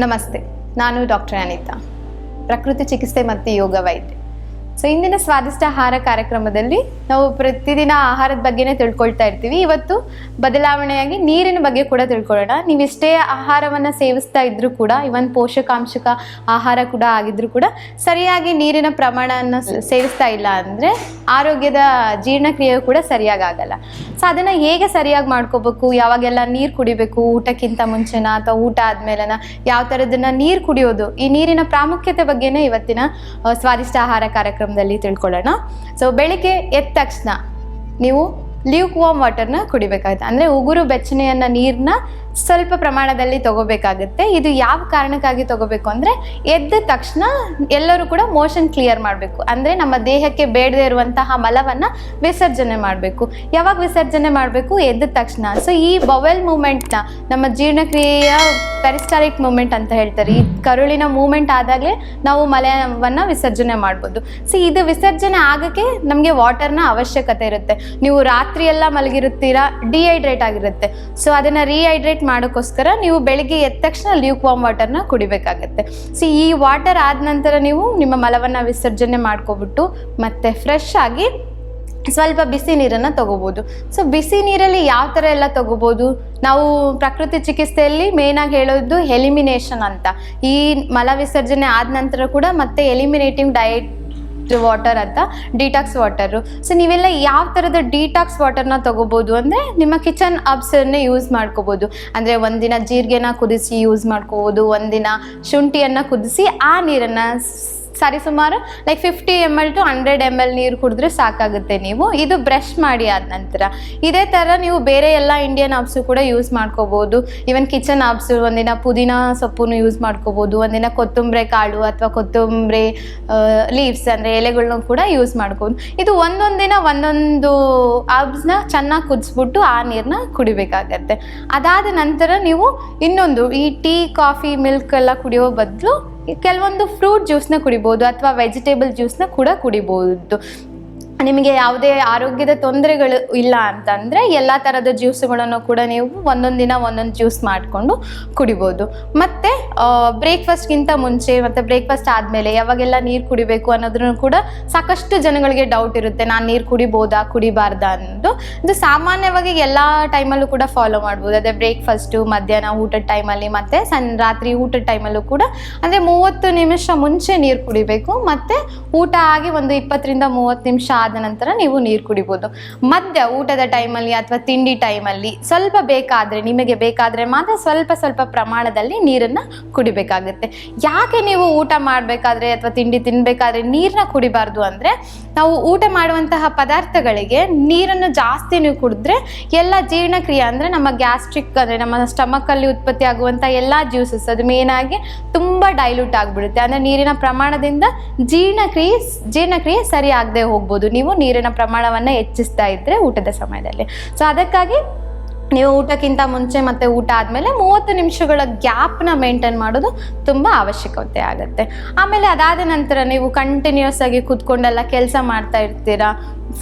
ನಮಸ್ತೆ, ನಾನು ಡಾಕ್ಟರ್ ಅನಿತಾ, ಪ್ರಕೃತಿ ಚಿಕಿತ್ಸೆ ಮತ್ತು ಯೋಗ ವೈದ್ಯ. ಸೊ ಇಂದಿನ ಸ್ವಾದಿಷ್ಟ ಆಹಾರ ಕಾರ್ಯಕ್ರಮದಲ್ಲಿ ನಾವು ಪ್ರತಿದಿನ ಆಹಾರದ ಬಗ್ಗೆನೇ ತಿಳ್ಕೊಳ್ತಾ ಇರ್ತೀವಿ. ಇವತ್ತು ಬದಲಾವಣೆಯಾಗಿ ನೀರಿನ ಬಗ್ಗೆ ಕೂಡ ತಿಳ್ಕೊಳ್ಳೋಣ. ನೀವು ಎಷ್ಟೇ ಆಹಾರವನ್ನು ಸೇವಿಸ್ತಾ ಇದ್ರೂ ಕೂಡ ಇವನ್ ಪೋಷಕಾಂಶಕ ಆಹಾರ ಕೂಡ ಆಗಿದ್ರೂ ಕೂಡ, ಸರಿಯಾಗಿ ನೀರಿನ ಪ್ರಮಾಣವನ್ನು ಸೇವಿಸ್ತಾ ಇಲ್ಲ ಅಂದರೆ ಆರೋಗ್ಯದ ಜೀರ್ಣಕ್ರಿಯೆ ಕೂಡ ಸರಿಯಾಗಿ ಆಗಲ್ಲ. ಸೊ ಅದನ್ನು ಹೇಗೆ ಸರಿಯಾಗಿ ಮಾಡ್ಕೋಬೇಕು? ಯಾವಾಗೆಲ್ಲ ನೀರು ಕುಡಿಬೇಕು? ಊಟಕ್ಕಿಂತ ಮುಂಚೆನ ಅಥವಾ ಊಟ ಆದ್ಮೇಲೆನ? ಯಾವ ಥರದನ್ನ ನೀರು ಕುಡಿಯೋದು? ಈ ನೀರಿನ ಪ್ರಾಮುಖ್ಯತೆ ಬಗ್ಗೆನೇ ಇವತ್ತಿನ ಸ್ವಾದಿಷ್ಟ ಆಹಾರ ಕಾರ್ಯಕ್ರಮದಲ್ಲಿ ತಿಳ್ಕೊಳ್ಳೋಣ. ಸೊ ಬೆಳಿಗ್ಗೆ ಎದ್ದ ತಕ್ಷಣ ನೀವು ಲ್ಯೂಕ್ ವಾಮ್ ವಾಟರ್ನ ಕುಡಿಬೇಕಾಗುತ್ತೆ. ಅಂದರೆ ಉಗುರು ಬೆಚ್ಚನೆಯನ್ನ ನೀರನ್ನ ಸ್ವಲ್ಪ ಪ್ರಮಾಣದಲ್ಲಿ ತಗೋಬೇಕಾಗುತ್ತೆ. ಇದು ಯಾವ ಕಾರಣಕ್ಕಾಗಿ ತಗೋಬೇಕು ಅಂದರೆ ಎದ್ದ ತಕ್ಷಣ ಎಲ್ಲರೂ ಕೂಡ ಮೋಷನ್ ಕ್ಲಿಯರ್ ಮಾಡಬೇಕು. ಅಂದರೆ ನಮ್ಮ ದೇಹಕ್ಕೆ ಬೇಡದೇ ಇರುವಂತಹ ಮಲವನ್ನು ವಿಸರ್ಜನೆ ಮಾಡಬೇಕು. ಯಾವಾಗ ವಿಸರ್ಜನೆ ಮಾಡಬೇಕು? ಎದ್ದ ತಕ್ಷಣ. ಸೊ ಈ ಬವೆಲ್ ಮೂಮೆಂಟ್ನ ನಮ್ಮ ಜೀರ್ಣಕ್ರಿಯೆಯ ಪೆರಿಸ್ಟಾಲಿಕ್ ಮೂಮೆಂಟ್ ಅಂತ ಹೇಳ್ತಾರೆ. ಈ ಕರುಳಿನ ಮೂಮೆಂಟ್ ಆದಾಗಲೇ ನಾವು ಮಲವನ್ನು ವಿಸರ್ಜನೆ ಮಾಡ್ಬೋದು. ಸೊ ಇದು ವಿಸರ್ಜನೆ ಆಗೋಕ್ಕೆ ನಮಗೆ ವಾಟರ್ನ ಅವಶ್ಯಕತೆ ಇರುತ್ತೆ. ನೀವು ರಾತ್ರಿ ಎಲ್ಲ ಮಲಗಿರುತ್ತೀರಾ? ಡಿಹೈಡ್ರೇಟ್ ಆಗಿರುತ್ತೆ. ಸೊ ಅದನ್ನು ರೀಹೈಡ್ರೇಟ್ ಮಾಡೋಕ್ಕೋಸ್ಕರ ನೀವು ಬೆಳಿಗ್ಗೆ ಎದ್ದ ತಕ್ಷಣ ಲ್ಯೂಕ್ ವಾಮ್ ವಾಟರ್ನ ಕುಡಿಬೇಕಾಗತ್ತೆ. ಸೊ ಈ ವಾಟರ್ ಆದ ನಂತರ ನೀವು ನಿಮ್ಮ ಮಲವನ್ನು ವಿಸರ್ಜನೆ ಮಾಡ್ಕೊಬಿಟ್ಟು, ಮತ್ತೆ ಫ್ರೆಶ್ ಆಗಿ ಸ್ವಲ್ಪ ಬಿಸಿ ನೀರನ್ನು ತಗೋಬೋದು. ಸೊ ಬಿಸಿ ನೀರಲ್ಲಿ ಯಾವ ಥರ ಎಲ್ಲ ತಗೋಬೋದು? ನಾವು ಪ್ರಕೃತಿ ಚಿಕಿತ್ಸೆಯಲ್ಲಿ ಮೇಯ್ನಾಗಿ ಹೇಳೋದು ಎಲಿಮಿನೇಷನ್ ಅಂತ. ಈ ಮಲ ವಿಸರ್ಜನೆ ಆದ ನಂತರ ಕೂಡ ಮತ್ತೆ ಎಲಿಮಿನೇಟಿಂಗ್ ಡಯಟ್ ವಾಟರ್ ಅಂತ ಡಿಟಾಕ್ಸ್ ವಾಟರು. ಸೊ ನೀವೆಲ್ಲ ಯಾವ ಥರದ ಡಿಟಾಕ್ಸ್ ವಾಟರ್ನ ತೊಗೋಬೋದು ಅಂದರೆ ನಿಮ್ಮ ಕಿಚನ್ ಅಬ್ಸನ್ನೇ ಯೂಸ್ ಮಾಡ್ಕೋಬೋದು. ಅಂದರೆ ಒಂದಿನ ಜೀರಿಗೆನ ಕುದಿಸಿ ಯೂಸ್ ಮಾಡ್ಕೋಬೋದು, ಒಂದಿನ ಶುಂಠಿಯನ್ನು ಕುದಿಸಿ ಆ ನೀರನ್ನು ಸರಿಸುಮಾರು like fifty M L to hundred M L ನೀರು ಕುಡಿದ್ರೆ ಸಾಕಾಗುತ್ತೆ ನೀವು. ಇದು ಬ್ರಷ್ ಮಾಡಿ ಆದ ನಂತರ. ಇದೇ ಥರ ನೀವು ಬೇರೆ ಎಲ್ಲ ಇಂಡಿಯನ್ ಆಪ್ಸು ಕೂಡ ಯೂಸ್ ಮಾಡ್ಕೋಬೋದು. ಈವನ್ ಕಿಚನ್ ಆಪ್ಸು ಒಂದಿನ ಪುದೀನ ಸೊಪ್ಪನ್ನು ಯೂಸ್ ಮಾಡ್ಕೋಬೋದು. ಒಂದಿನ ಕೊತ್ತಂಬರಿ ಕಾಳು ಅಥವಾ ಕೊತ್ತಂಬರಿ ಲೀವ್ಸ್ ಅಂದರೆ ಎಲೆಗಳನ್ನೂ ಕೂಡ ಯೂಸ್ ಮಾಡ್ಕೋಬೋದು. ಇದು ಒಂದೊಂದು ದಿನ ಒಂದೊಂದು ಆಬ್ಸ್ನ ಚೆನ್ನಾಗಿ ಕುದಿಸ್ಬಿಟ್ಟು ಆ ನೀರನ್ನ ಕುಡಿಬೇಕಾಗತ್ತೆ. ಅದಾದ ನಂತರ ನೀವು ಇನ್ನೊಂದು ಈ ಟೀ ಕಾಫಿ ಮಿಲ್ಕ್ ಎಲ್ಲ ಕುಡಿಯೋ ಬದಲು ಕೆಲವೊಂದು ಫ್ರೂಟ್ ಜ್ಯೂಸ್ನ ಕುಡಿಬೋದು ಅಥವಾ ವೆಜಿಟೇಬಲ್ ಜ್ಯೂಸ್ನ ಕೂಡ ಕುಡಿಬೋದು. ನಿಮಗೆ ಯಾವುದೇ ಆರೋಗ್ಯದ ತೊಂದರೆಗಳು ಇಲ್ಲ ಅಂತಂದರೆ ಎಲ್ಲ ಥರದ ಜ್ಯೂಸುಗಳನ್ನು ಕೂಡ ನೀವು ಒಂದೊಂದು ದಿನ ಒಂದೊಂದು ಜ್ಯೂಸ್ ಮಾಡಿಕೊಂಡು ಕುಡಿಬೋದು. ಮತ್ತು ಬ್ರೇಕ್ಫಾಸ್ಟ್ಗಿಂತ ಮುಂಚೆ ಮತ್ತು ಬ್ರೇಕ್ಫಾಸ್ಟ್ ಆದಮೇಲೆ ಯಾವಾಗೆಲ್ಲ ನೀರು ಕುಡಿಬೇಕು ಅನ್ನೋದ್ರೂ ಕೂಡ ಸಾಕಷ್ಟು ಜನಗಳಿಗೆ ಡೌಟ್ ಇರುತ್ತೆ. ನಾನು ನೀರು ಕುಡಿಬೋದಾ, ಕುಡಿಬಾರ್ದ ಅನ್ನೋದು. ಇದು ಸಾಮಾನ್ಯವಾಗಿ ಎಲ್ಲ ಟೈಮಲ್ಲೂ ಕೂಡ ಫಾಲೋ ಮಾಡ್ಬೋದು. ಅದೇ ಬ್ರೇಕ್ಫಾಸ್ಟು, ಮಧ್ಯಾಹ್ನ ಊಟದ ಟೈಮಲ್ಲಿ ಮತ್ತು ಸನ್, ರಾತ್ರಿ ಊಟದ ಟೈಮಲ್ಲೂ ಕೂಡ. ಅಂದರೆ ಮೂವತ್ತು ನಿಮಿಷ ಮುಂಚೆ ನೀರು ಕುಡಿಬೇಕು. ಮತ್ತು ಊಟ ಆಗಿ ಒಂದು ಇಪ್ಪತ್ತರಿಂದ ಮೂವತ್ತು ನಿಮಿಷ ಆದ ನಂತರ ನೀವು ನೀರು ಕುಡಿಬೋದು. ಮಧ್ಯ ಊಟದ ಟೈಮಲ್ಲಿ ಅಥವಾ ತಿಂಡಿ ಟೈಮಲ್ಲಿ ಸ್ವಲ್ಪ ಬೇಕಾದರೆ, ನಿಮಗೆ ಬೇಕಾದರೆ ಮಾತ್ರ ಸ್ವಲ್ಪ ಸ್ವಲ್ಪ ಪ್ರಮಾಣದಲ್ಲಿ ನೀರನ್ನು ಕುಡಿಬೇಕಾಗುತ್ತೆ. ಯಾಕೆ ನೀವು ಊಟ ಮಾಡಬೇಕಾದ್ರೆ ಅಥವಾ ತಿಂಡಿ ತಿನ್ನಬೇಕಾದ್ರೆ ನೀರನ್ನ ಕುಡಿಬಾರ್ದು ಅಂದರೆ, ನಾವು ಊಟ ಮಾಡುವಂತಹ ಪದಾರ್ಥಗಳಿಗೆ ನೀರನ್ನು ಜಾಸ್ತಿ ನೀವು ಕುಡಿದ್ರೆ ಎಲ್ಲ ಜೀರ್ಣಕ್ರಿಯೆ ಅಂದರೆ ನಮ್ಮ ಗ್ಯಾಸ್ಟ್ರಿಕ್ ಅಂದರೆ ನಮ್ಮ ಸ್ಟಮಕ್ಕಲ್ಲಿ ಉತ್ಪತ್ತಿ ಆಗುವಂಥ ಎಲ್ಲ ಜ್ಯೂಸಸ್ ಅದು ಮೇನಾಗಿ ತುಂಬ ಡೈಲ್ಯೂಟ್ ಆಗಿಬಿಡುತ್ತೆ. ಅಂದರೆ ನೀರಿನ ಪ್ರಮಾಣದಿಂದ ಜೀರ್ಣಕ್ರಿಯೆ ಜೀರ್ಣಕ್ರಿಯೆ ಸರಿ ಆಗದೆ ಹೋಗ್ಬೋದು. ನೀವು ನೀರಿನ ಪ್ರಮಾಣವನ್ನು ಹೆಚ್ಚಿಸ್ತಾ ಇದ್ದರೆ ಊಟದ ಸಮಯದಲ್ಲಿ. ಸೊ ಅದಕ್ಕಾಗಿ ನೀವು ಊಟಕ್ಕಿಂತ ಮುಂಚೆ ಮತ್ತೆ ಊಟ ಆದಮೇಲೆ ಮೂವತ್ತು ನಿಮಿಷಗಳ ಗ್ಯಾಪ್ನ ಮೇಂಟೈನ್ ಮಾಡೋದು ತುಂಬ ಅವಶ್ಯಕತೆ ಆಗುತ್ತೆ. ಆಮೇಲೆ ಅದಾದ ನಂತರ ನೀವು ಕಂಟಿನ್ಯೂಸ್ ಆಗಿ ಕೂತ್ಕೊಂಡೆಲ್ಲ ಕೆಲಸ ಮಾಡ್ತಾ ಇರ್ತೀರಾ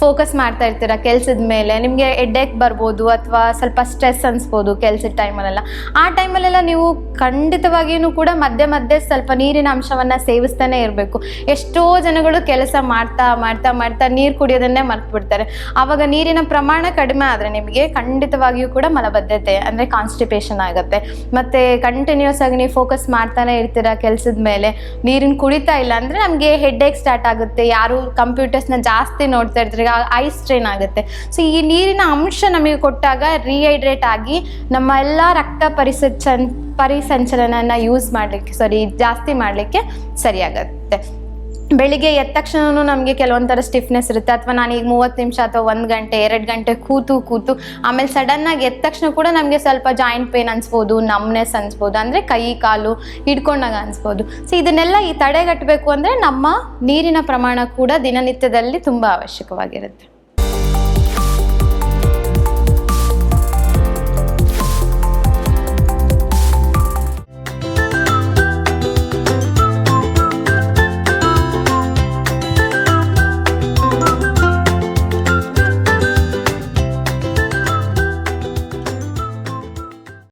ಫೋಕಸ್ ಮಾಡ್ತಾ ಇರ್ತೀರಾ ಕೆಲಸದ ಮೇಲೆ, ನಿಮಗೆ ಎಡ್ಡೆಕ್ ಬರ್ಬೋದು ಅಥವಾ ಸ್ವಲ್ಪ ಸ್ಟ್ರೆಸ್ ಅನಿಸ್ಬೋದು ಕೆಲಸದ ಟೈಮಲ್ಲೆಲ್ಲ ಆ ಟೈಮಲ್ಲೆಲ್ಲ ನೀವು ಖಂಡಿತವಾಗಿಯೂ ಕೂಡ ಮಧ್ಯೆ ಮಧ್ಯೆ ಸ್ವಲ್ಪ ನೀರಿನ ಅಂಶವನ್ನು ಸೇವಿಸ್ತಾನೆ ಇರಬೇಕು. ಎಷ್ಟೋ ಜನಗಳು ಕೆಲಸ ಮಾಡ್ತಾ ಮಾಡ್ತಾ ಮಾಡ್ತಾ ನೀರು ಕುಡಿಯೋದನ್ನೇ ಮರ್ತು ಬಿಡ್ತಾರೆ ಆವಾಗ ನೀರಿನ ಪ್ರಮಾಣ ಕಡಿಮೆ ಆದರೆ ನಿಮಗೆ ಖಂಡಿತವಾಗಿಯೂ ಕೂಡ ಮಲಬದ್ಧತೆ ಅಂದರೆ ಕಾನ್ಸ್ಟಿಪೇಷನ್ ಆಗುತ್ತೆ. ಮತ್ತು ಕಂಟಿನ್ಯೂಸ್ ಆಗಿ ನೀವು ಫೋಕಸ್ ಮಾಡ್ತಾನೆ ಇರ್ತೀರ ಕೆಲಸದ ಮೇಲೆ, ನೀರಿನ ಕುಡಿತಾ ಇಲ್ಲ ಅಂದರೆ ನಮಗೆ ಹೆಡ್ ಏಕ್ ಸ್ಟಾರ್ಟ್ ಆಗುತ್ತೆ. ಯಾರು ಕಂಪ್ಯೂಟರ್ಸ್ನ ಜಾಸ್ತಿ ನೋಡ್ತಾ ಇರ್ತಾರೆ ಐ ಸ್ಟ್ರೈನ್ ಆಗುತ್ತೆ. ಸೊ ಈ ನೀರಿನ ಅಂಶ ನಮಗೆ ಕೊಟ್ಟಾಗ ರೀಹೈಡ್ರೇಟ್ ಆಗಿ ನಮ್ಮ ಎಲ್ಲ ರಕ್ತ ಪರಿಸಚನ್ ಪರಿಸಂಚಲನ ಯೂಸ್ ಮಾಡಲಿಕ್ಕೆ ಸಾರಿ ಜಾಸ್ತಿ ಮಾಡಲಿಕ್ಕೆ ಸರಿಯಾಗತ್ತೆ. ಬೆಳಿಗ್ಗೆ ಎದ್ದ ತಕ್ಷಣ ನಮಗೆ ಕೆಲವೊಂಥರ ಸ್ಟಿಫ್ನೆಸ್ ಇರುತ್ತೆ. ಅಥವಾ ನಾನು ಈಗ ಮೂವತ್ತು ನಿಮಿಷ ಅಥವಾ ಒಂದು ಗಂಟೆ, ಎರಡು ಗಂಟೆ ಕೂತು ಕೂತು, ಆಮೇಲೆ ಸಡನ್ನಾಗಿ ಎದ್ದ ತಕ್ಷಣ ಕೂಡ ನಮಗೆ ಸ್ವಲ್ಪ ಜಾಯಿಂಟ್ ಪೇನ್ ಅನ್ಸ್ಬೋದು ನಮ್ನೆಸ್ ಅನ್ಸ್ಬೋದು, ಅಂದರೆ ಕೈ, ಕಾಲು ಹಿಡ್ಕೊಂಡಾಗ ಅನ್ಸ್ಬೋದು. ಸೊ ಇದನ್ನೆಲ್ಲ ಈ ತಡೆಗಟ್ಟಬೇಕು ಅಂದರೆ ನಮ್ಮ ನೀರಿನ ಪ್ರಮಾಣ ಕೂಡ ದಿನನಿತ್ಯದಲ್ಲಿ ತುಂಬ ಅವಶ್ಯಕವಾಗಿರುತ್ತೆ.